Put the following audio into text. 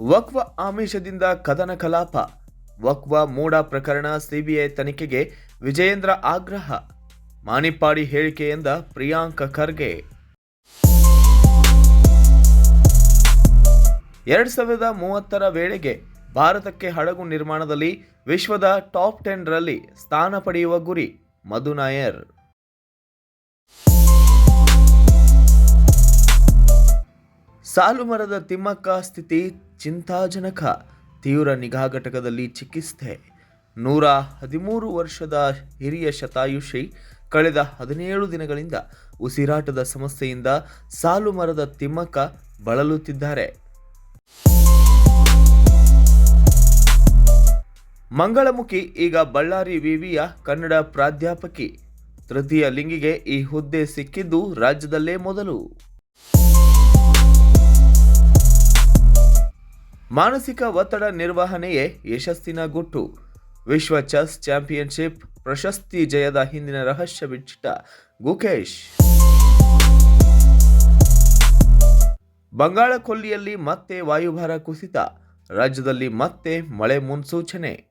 ವಕ್ವ ಆಮಿಷದಿಂದ ಕದನ ಕಲಾಪ. ವಕ್ವ ಮೂಡ ಪ್ರಕರಣ ಸಿಬಿಐ ತನಿಖೆಗೆ ವಿಜಯೇಂದ್ರ ಆಗ್ರಹ. ಮಾಣಿಪಾಡಿ ಹೇಳಿಕೆಯಿಂದ ಪ್ರಿಯಾಂಕ ಖರ್ಗೆ. ಎರಡು ಸಾವಿರದ ಮೂವತ್ತರ ವೇಳೆಗೆ ಭಾರತಕ್ಕೆ ಹಡಗು ನಿರ್ಮಾಣದಲ್ಲಿ ವಿಶ್ವದ ಟಾಪ್ ಟೆನ್ ರಲ್ಲಿ ಸ್ಥಾನ ಪಡೆಯುವ ಗುರಿ, ಮಧು ನಾಯರ್. ಸಾಲು ಮರದ ತಿಮ್ಮಕ್ಕ ಸ್ಥಿತಿ ಚಿಂತಾಜನಕ. ತೀವ್ರ ನಿಗಾ ಘಟಕದಲ್ಲಿ ಚಿಕಿತ್ಸೆ. ನೂರ ಹದಿಮೂರು ವರ್ಷದ ಹಿರಿಯ ಶತಾಯುಷಿ ಕಳೆದ ಹದಿನೇಳು ದಿನಗಳಿಂದ ಉಸಿರಾಟದ ಸಮಸ್ಯೆಯಿಂದ ಸಾಲು ಮರದ ತಿಮ್ಮಕ್ಕ ಬಳಲುತ್ತಿದ್ದಾರೆ. ಮಂಗಳಮುಖಿ, ಈಗ ಬಳ್ಳಾರಿ ವಿವಿಯ ಕನ್ನಡ ಪ್ರಾಧ್ಯಾಪಕಿ. ತೃತೀಯ ಲಿಂಗಿಗೆ ಈ ಹುದ್ದೆ ಸಿಕ್ಕಿದ್ದು ರಾಜ್ಯದಲ್ಲೇ ಮೊದಲು. ಮಾನಸಿಕ ಒತ್ತಡ ನಿರ್ವಹಣೆಯೇ ಯಶಸ್ಸಿನ ಗುಟ್ಟು. ವಿಶ್ವ ಚೆಸ್ ಚಾಂಪಿಯನ್ಶಿಪ್ ಪ್ರಶಸ್ತಿ ಜಯದ ಹಿಂದಿನ ರಹಸ್ಯ ಬಿಚ್ಚಿಟ್ಟ ಗುಕೇಶ್. ಬಂಗಾಳ ಕೊಲ್ಲಿಯಲ್ಲಿ ಮತ್ತೆ ವಾಯುಭಾರ ಕುಸಿತ. ರಾಜ್ಯದಲ್ಲಿ ಮತ್ತೆ ಮಳೆ ಮುನ್ಸೂಚನೆ.